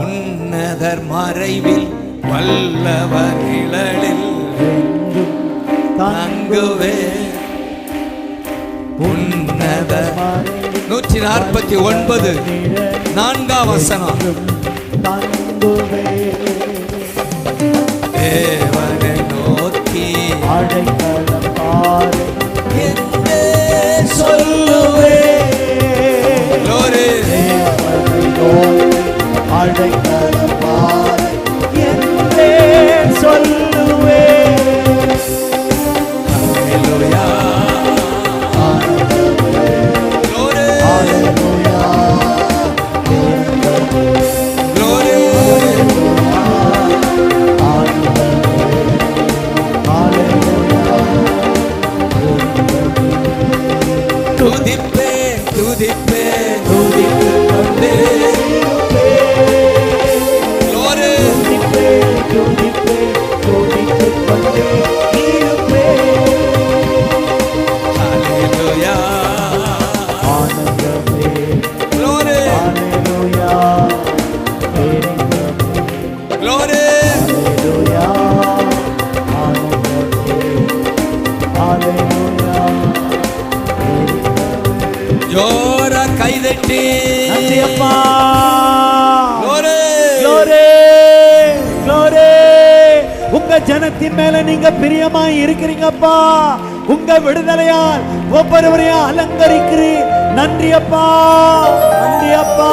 உன்னதர் மறைவில் வல்லவர் நிழலில் தங்குவே. உன்னதர் மறைவில் நூற்றி நாற்பத்தி ஒன்பது நான்காம் வசனம். தங்குவே. தேவனை நோக்கி அடைக்கலம் துதிப்பே துதிப்பே என்றே சொல்லுவே கொண்டே ஜோரா கைதட்டி. Glory. உங்க ஜனத்தின் மேல நீங்க பிரியமாய் இருக்கிறீங்கப்பா. உங்க விடுதலையால் ஒவ்வொருவரையும் அலங்கரிக்கிறீர். நன்றி அப்பா நன்றி அப்பா.